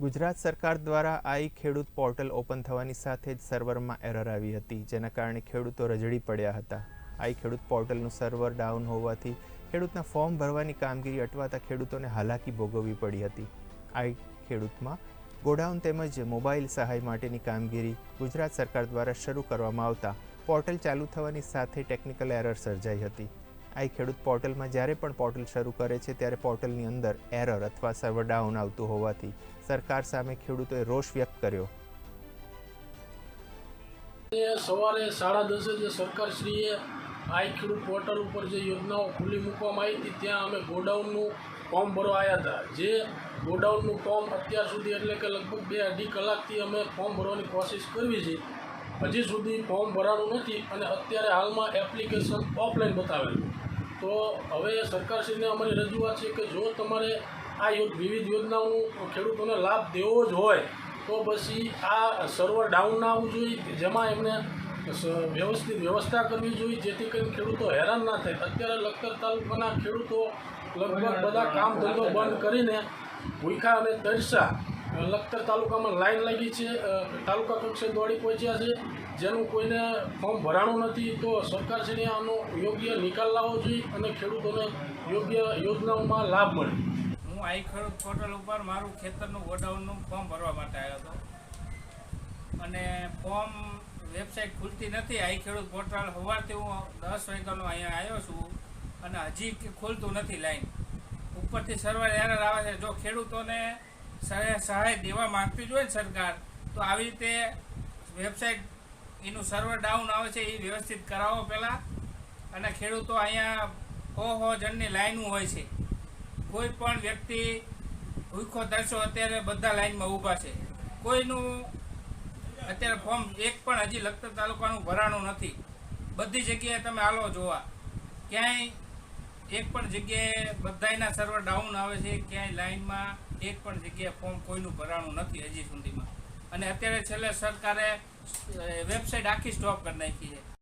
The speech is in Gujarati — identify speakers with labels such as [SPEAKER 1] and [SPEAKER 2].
[SPEAKER 1] ગુજરાત સરકાર દ્વારા આઈ ખેડૂત પોર્ટલ ઓપન થવાની સાથે જ સર્વરમાં એરર આવી હતી, જેના કારણે ખેડૂતો રજડી પડ્યા હતા. આઈ ખેડૂત પોર્ટલનું સર્વર ડાઉન હોવાથી ખેડૂતના ફોર્મ ભરવાની કામગીરી અટવાતા ખેડૂતોને હાલાકી ભોગવવી પડી હતી. આઈ ખેડૂતમાં ગોડાઉન તેમજ મોબાઈલ સહાય માટેની કામગીરી ગુજરાત સરકાર દ્વારા શરૂ કરવામાં આવતા. પોર્ટલ ચાલુ થવાની સાથે ટેકનિકલ એરર સર્જાઈ હતી. આઈ ખેડૂત પોર્ટલમાં જ્યારે પણ પોર્ટલ શરૂ કરે છે, ત્યારે પોર્ટલની અંદર એરર અથવા સર્વર ડાઉન આવતું હોવાથી સરકાર સામે ખેડૂતોએ રોષ વ્યક્ત કર્યો.
[SPEAKER 2] સવારે સાડા દસે જે સરકારશ્રીએ આઈ ખેડૂત પોર્ટલ ઉપર જે યોજનાઓ ખુલ્લી મૂકવામાં આવી હતી, ત્યાં અમે ગોડાઉનનું ફોર્મ ભરવા આવ્યા હતા. જે ગોડાઉનનું ફોર્મ અત્યાર સુધી એટલે કે લગભગ બે અઢી કલાકથી અમે ફોર્મ ભરવાની કોશિશ કરવી છે હજી સુધી ફોર્મ ભરાણું નથી અને અત્યારે હાલમાં એપ્લિકેશન ઓફલાઈન બતાવેલું. તો હવે સરકારશ્રીને અમારી રજૂઆત છે કે જો તમારે આ વિવિધ યોજનાઓનું ખેડૂતોને લાભ દેવો જ હોય, તો પછી આ સર્વર ડાઉન ના આવવું જોઈએ જેમાં એમને વ્યવસ્થિત વ્યવસ્થા કરવી જોઈએ, જેથી કરીને ખેડૂતો હેરાન ના થાય. અત્યારે લખતર તાલુકાના ખેડૂતો લગભગ બધા કામ ધંધો બંધ કરીને ભૂખા અને તરસા લખતર તાલુકામાં લાઈન લાગી છે. તાલુકા કક્ષાએ દોડી પહોંચ્યા છે. જેનું કોઈને ફોર્મ ભરાણું નથી, તો સરકારશ્રીએ આનો યોગ્ય નિકાલ લાવવો જોઈએ અને ખેડૂતોને યોગ્ય યોજનાઓમાં લાભ મળે.
[SPEAKER 3] હું આઈ ખેડૂત પોર્ટલ ઉપર મારું ખેતરનું ગોડાઉનનું ફોર્મ ભરવા માટે આવ્યો હતો. અને ફોર્મ વેબસાઇટ ખુલતી નથી. આઈ ખેડૂત પોર્ટલ સવારથી હું દસ વાગ્યાનો અહીંયા આવ્યો છું અને હજી ખુલતું નથી લાઈન. ઉપરથી સર્વર એરર આવે છે. જો ખેડૂતોને સહાય દેવા માંગતી જ હોય સરકાર, તો આવી રીતે વેબસાઇટ એનું સર્વર ડાઉન આવે છે એ વ્યવસ્થિત કરાવો પહેલાં. અને ખેડૂતો અહીંયા હો હો જણની લાઈનું હોય છે. કોઈ પણ વ્યક્તિ ભૂખો દર્શો અત્યારે બધા લાઈનમાં ઊભા છે. કોઈનું અત્યારે ફોર્મ એક પણ હજી લખતર તાલુકાનું ભરાણું નથી. બધી જગ્યાએ તમે આલો જોવા. ક્યાંય એક પણ જગ્યાએ બધાયના સર્વર ડાઉન આવે છે, ક્યાંય લાઈનમાં એક પણ જગ્યાએ ફોર્મ કોઈનું ભરાણું નથી હજી સુધીમાં. અને અત્યારે છેલ્લે સરકારે વેબસાઇટ આખી સ્ટોપ કરી નાખી છે.